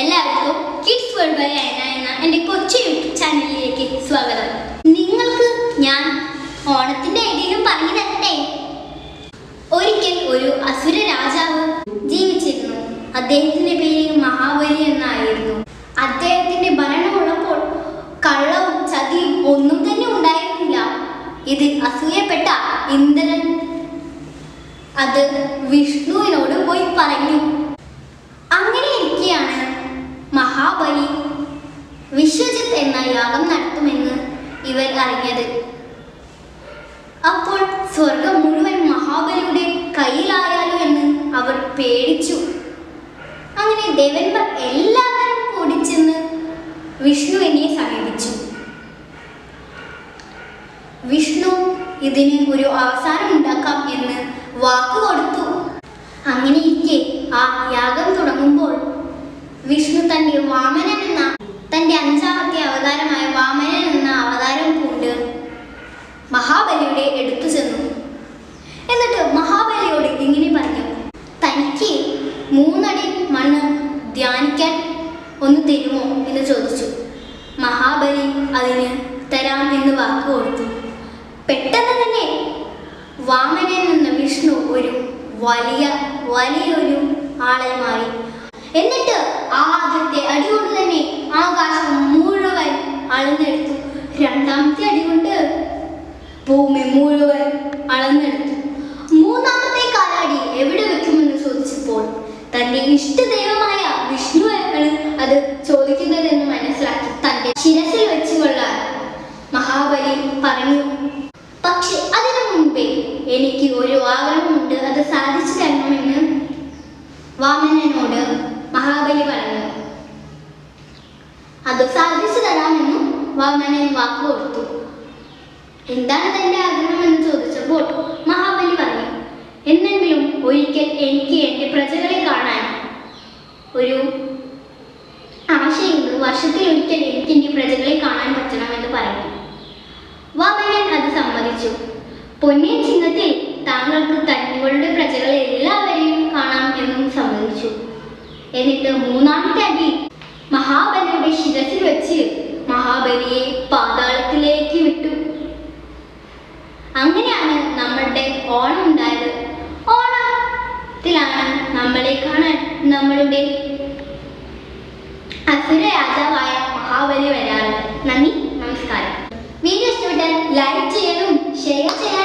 എല്ലാവർക്കും kids world by Ayana എന്ന എന്റെ കൊച്ചു യൂട്യൂബ് ചാനലിലേക്ക് സ്വാഗതം. നിങ്ങൾക്ക് ഞാൻ ഓണത്തിന്റെ ഐഡിയയിലും പറഞ്ഞു തരട്ടെ? ഒരിക്കൽ ഒരു അസുര രാജാവ് ജീവിച്ചിരുന്നു. അദ്ദേഹത്തിന്റെ പേര് മഹാബലി എന്നായിരുന്നു. അദ്ദേഹത്തിന്റെ ഭരണമുള്ളപ്പോൾ കള്ളവും ചതിയും ഒന്നും തന്നെ ഉണ്ടായിരുന്നില്ല. ഇത് അസൂയപ്പെട്ട ഇന്ദ്രൻ അത് വിഷ്ണുവിനോട് പോയി പറഞ്ഞു അങ്ങനെ ഇരിക്കെയാണ് മഹാബലി വിശ്വജിത്ത് എന്ന യാഗം നടത്തുമെന്ന് ഇവർ അറിഞ്ഞത്. അപ്പോൾ സ്വർഗം മുഴുവൻ മഹാബലിയുടെ കയ്യിലായാലോ എന്ന് അവർ പേടിച്ചു. അങ്ങനെ ദേവന്മാർ എല്ലാവരും കൂടി ചെന്ന് വിഷ്ണുവിനെ സമീപിച്ചു. വിഷ്ണു ഇതിന് ഒരു അവസാനം ഉണ്ടാക്കാം എന്ന് വാക്ക് കൊടുത്തു. അങ്ങനെ ആ യാഗം തുടങ്ങുമ്പോൾ വിഷ്ണു തന്റെ എന്ന തന്റെ അഞ്ചാമത്തെ അവതാരമായ വാമനൻ എന്ന അവതാരം കൊണ്ട് മഹാബലിയുടെ എടുത്തു ചെന്നു. എന്നിട്ട് മഹാബലിയോട് ഇങ്ങനെ പറഞ്ഞു തനിക്ക് മൂന്നടി മണ്ണ് ധ്യാനിക്കാൻ ഒന്ന് തരുമോ? എന്ന് ചോദിച്ചു. മഹാബലി അതിന് തരാം എന്ന് വാക്ക് കൊടുത്തു. പെട്ടെന്ന് തന്നെ വാമനൻ എന്ന വിഷ്ണു ഒരു വലിയ വലിയൊരു ആളെ മാറി. എന്നിട്ട് ആദ്യത്തെ അടി കൊണ്ട് തന്നെ ആകാശം മുഴുവൻ അളന്നെടുത്തു. രണ്ടാമത്തെ അടി കൊണ്ട് ഭൂമി മുഴുവൻ അളന്നെടുത്തു. മൂന്നാമത്തെ കാലടി എവിടെ വെക്കുമെന്ന് ചോദിച്ചപ്പോൾ തന്റെ ഇഷ്ടദൈവമായ വിഷ്ണു ആണ് അത് ചോദിക്കുന്നതെന്ന് മനസ്സിലാക്കി തന്റെ ശിരസിൽ വെച്ചുകൊള്ളാൻ മഹാബലി പറഞ്ഞു. പക്ഷെ അതിനു മുമ്പേ എനിക്ക് ഒരു ആഗ്രഹമുണ്ട്. അത് സാധിച്ചു തരണമെന്ന് വാമനനോട് മഹാബലി പറഞ്ഞു അത് സാധിച്ചു തരാമെന്നും വാമനൻ വാക്ക് കൊടുത്തു. എന്താണ് തന്റെ ആഗ്രഹം എന്ന് ചോദിച്ചപ്പോൾ മഹാബലി പറഞ്ഞു എന്നെങ്കിലും ഒരിക്കൽ എനിക്ക് എന്റെ പ്രജകളെ കാണാൻ ഒരു ആശയുണ്ട് വർഷത്തിൽ ഒരിക്കൽ എനിക്ക് എന്റെ പ്രജകളെ കാണാൻ പറ്റണമെന്ന് പറഞ്ഞു വാമനൻ അത് സമ്മതിച്ചു. പൊന്നിയൻ ചിഹ്നത്തിൽ താങ്കൾക്ക് തങ്ങളുടെ പ്രജകളെ എല്ലാവരെയും കാണാം എന്നും സമ്മതിച്ചു. എന്നിട്ട് മൂന്നാമത്തെ അടി മഹാബലിയുടെ ശിരസിൽ വെച്ച് മഹാബലിയെ പാതാളത്തിലേക്ക് വിട്ടു. അങ്ങനെയാണ് നമ്മളുടെ ഓണം ഉണ്ടായത്. ഓണത്തിലാണ് നമ്മളെ കാണാൻ നമ്മളുടെ അസുര രാജാവായ മഹാബലി വരാറ് നന്ദി നമസ്കാരം. വീഡിയോ ഇഷ്ടപ്പെട്ടാൽ ലൈക്ക് ചെയ്യണം ഷെയർ ചെയ്യാനും